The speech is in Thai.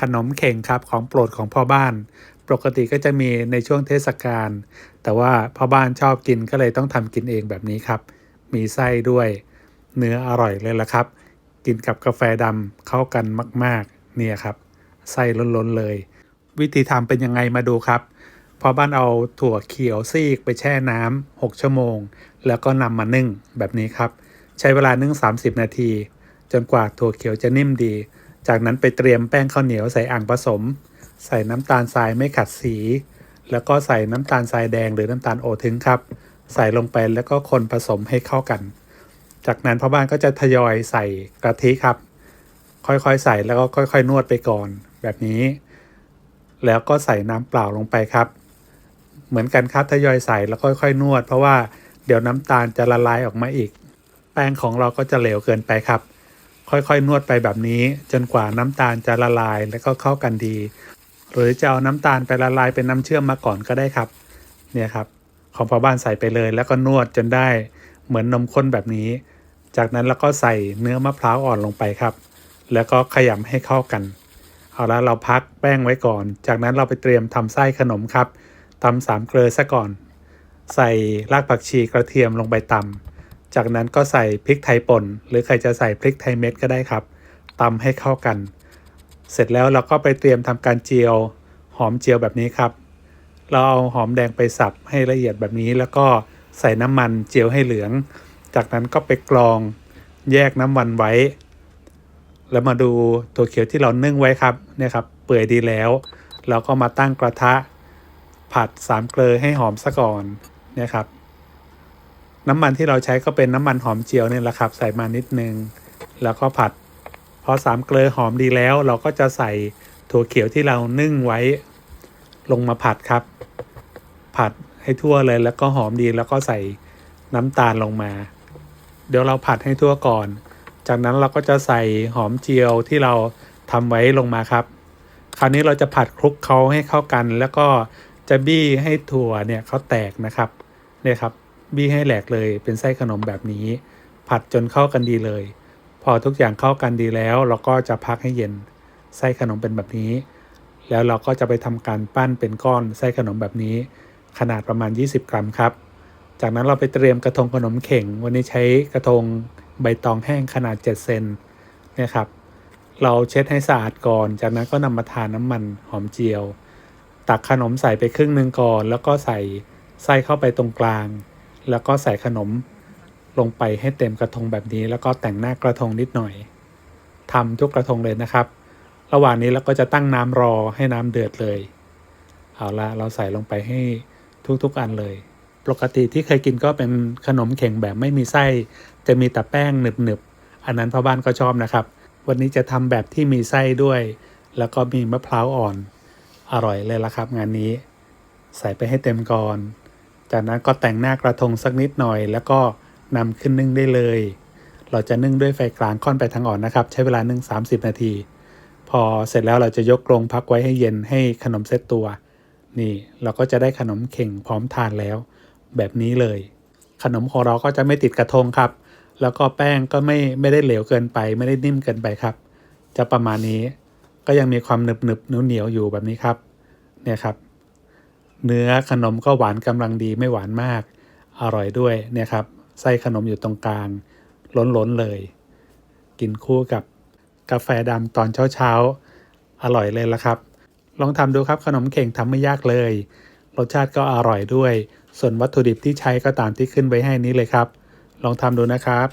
ขนมเข่งครับของโปรดของพ่อบ้าน ปกติก็จะมีในช่วงเทศกาลแต่ว่าพ่อบ้านชอบกินก็เลยต้องทำกินเองแบบนี้ครับ มีไส้ด้วย เนื้ออร่อยเลยละครับ กินกับกาแฟดำเข้ากันมาก ๆ เนี่ยครับไส้ล้นๆเลย วิธีทำเป็นยังไงมาดูครับพ่อบ้านเอาถั่วเขียวซีกไปแช่น้ำ6ชั่วโมง แล้วก็นำมานึ่งแบบนี้ครับ ใช้เวลานึ่ง 30 นาที จนกว่าถั่วเขียวจะนิ่มดี จากนั้นไปเตรียมแป้งข้าวเหนียวใส่อ่างผสม ใส่น้ำตาลทรายไม่ขัดสี แล้วก็ใส่น้ำตาลทรายแดงหรือน้ำตาลโอทึงครับ ใส่ลงไปแล้วก็คนผสมให้เข้ากัน จากนั้นพ่อบ้านก็จะทยอยใส่กะทิครับ ค่อยๆใส่แล้วก็ค่อย ๆ นวดไปก่อน แบบนี้ แล้วก็ใส่น้ำเปล่าลงไปครับ เหมือนกันครับทยอยใส่แล้วค่อยๆนวด เพราะว่าเดี๋ยวน้ำตาลจะละลายออกมาอีก แป้งของเราก็จะเหลวเกินไปครับ ค่อยๆ นวดไปแบบนี้ จนกว่าน้ำตาลจะละลายแล้วก็เข้ากันดี หรือจะเอาน้ำตาลไปละลายเป็นน้ำเชื่อมมาก่อนก็ได้ครับ เนี่ยครับ ของพ่อบ้านใส่ไปเลยแล้วก็นวดจนได้เหมือนนมข้นแบบนี้ จากนั้นเราก็ใส่เนื้อมะพร้าวอ่อนลงไปครับ แล้วก็ขยำให้เข้ากัน เอาละเราพักแป้งไว้ก่อน จากนั้นเราไปเตรียมทำไส้ขนมครับตำสามเกลือซะก่อน ใส่รากผักชีกระเทียมลงไปตำ จากนั้นก็ใส่พริกไทยป่น หรือใครจะใส่พริกไทยเม็ดก็ได้ครับตำให้เข้ากัน เสร็จแล้วเราก็ไปเตรียมทำการเจียวหอมเจียวแบบนี้ครับ เราเอาหอมแดงไปสับให้ละเอียดแบบนี้ แล้วก็ใส่น้ำมันเจียวให้เหลือง จากนั้นก็ไปกรองแยกน้ำมันไว้ แล้วมาดูตัวเขียวที่เรานึ่งไว้ครับเนี่ยครับเปื่อยดีแล้ว เราก็มาตั้งกระทะผัดสามเกลือให้หอมซะก่อนเนี่ยครับ น้ำมันที่เราใช้ก็เป็นน้ำมันหอมเจียวเนี่ยแหละครับ ใส่มานิดนึง แล้วก็ผัด พอสามเกลือหอมดีแล้ว เราก็จะใส่ถั่วเขียวที่เรานึ่งไว้ ลงมาผัดครับ ผัดให้ทั่วเลยแล้วก็หอมดีแล้วก็ใส่น้ำตาลลงมา เดี๋ยวเราผัดให้ทั่วก่อน จากนั้นเราก็จะใส่หอมเจียวที่เราทำไว้ลงมาครับ คราวนี้เราจะผัดคลุกเขาให้เข้ากัน แล้วก็จะบี้ให้ถั่วเนี่ยเขาแตกนะครับเนี่ยครับ บี้ให้แหลกเลยเป็นไส้ขนมแบบนี้ ผัดจนเข้ากันดีเลย พอทุกอย่างเข้ากันดีแล้ว เราก็จะพักให้เย็นไส้ขนมเป็นแบบนี้ แล้วเราก็จะไปทำการปั้นเป็นก้อนไส้ขนมแบบนี้ ขนาดประมาณ 20 กรัมครับ จากนั้นเราไปเตรียมกระทงขนมเข่ง วันนี้ใช้กระทงใบตองแห้งขนาด 7 เซนเนี่ยครับ เราเช็ดให้สะอาดก่อน จากนั้นก็นำมาทาน้ำมันหอมเจียว ตักขนมใส่ไปครึ่งหนึ่งก่อน แล้วก็ใส่ไส้เข้าไปตรงกลาง แล้วก็ใส่ขนมลงไปให้เต็มกระทงแบบนี้ แล้วก็แต่งหน้ากระทงนิดหน่อยทำทุกกระทงเลยนะครับ ระหว่างนี้เราก็จะตั้งน้ำรอให้น้ำเดือดเลย เอาละเราใส่ลงไปให้ทุกๆอันเลย ปกติที่เคยกินก็เป็นขนมเข่งแบบไม่มีไส้ จะมีแต่แป้งหนึบๆ อันนั้นพ่อบ้านก็ชอบนะครับ วันนี้จะทำแบบที่มีไส้ด้วย แล้วก็มีมะพร้าวอ่อน อร่อยเลยละครับ งานนี้ ใส่ไปให้เต็มก่อน จากนั้นก็แต่งหน้ากระทงสักนิดหน่อย แล้วก็นำขึ้นนึ่งได้เลย เราจะนึ่งด้วยไฟกลางค่อนไปทางอ่อนนะครับ ใช้เวลานึ่ง 30 นาที พอเสร็จแล้วเราจะยกกรงพักไว้ให้เย็นให้ขนมเซตตัว นี่เราก็จะได้ขนมเข่งพร้อมทานแล้ว แบบนี้เลย ขนมของเราก็จะไม่ติดกระทงครับ แล้วก็แป้งก็ไม่ไม่ได้เหลวเกินไป ไม่ได้นิ่มเกินไปครับ จะประมาณนี้ก็ยังมีความหนึบหนึบเหนียวเหนียวอยู่แบบนี้ครับ เนี่ยครับ เนื้อขนมก็หวานกำลังดีไม่หวานมาก อร่อยด้วยเนี่ยครับไส้ขนมอยู่ตรงกลางล้นๆเลย กินคู่กับกาแฟดำตอนเช้าๆ อร่อยเลยละครับ ลองทำดูครับขนมเข่งทำไม่ยากเลย รสชาติก็อร่อยด้วย ส่วนวัตถุดิบที่ใช้ก็ตามที่ขึ้นไว้ให้นี้เลยครับ ลองทำดูนะครับ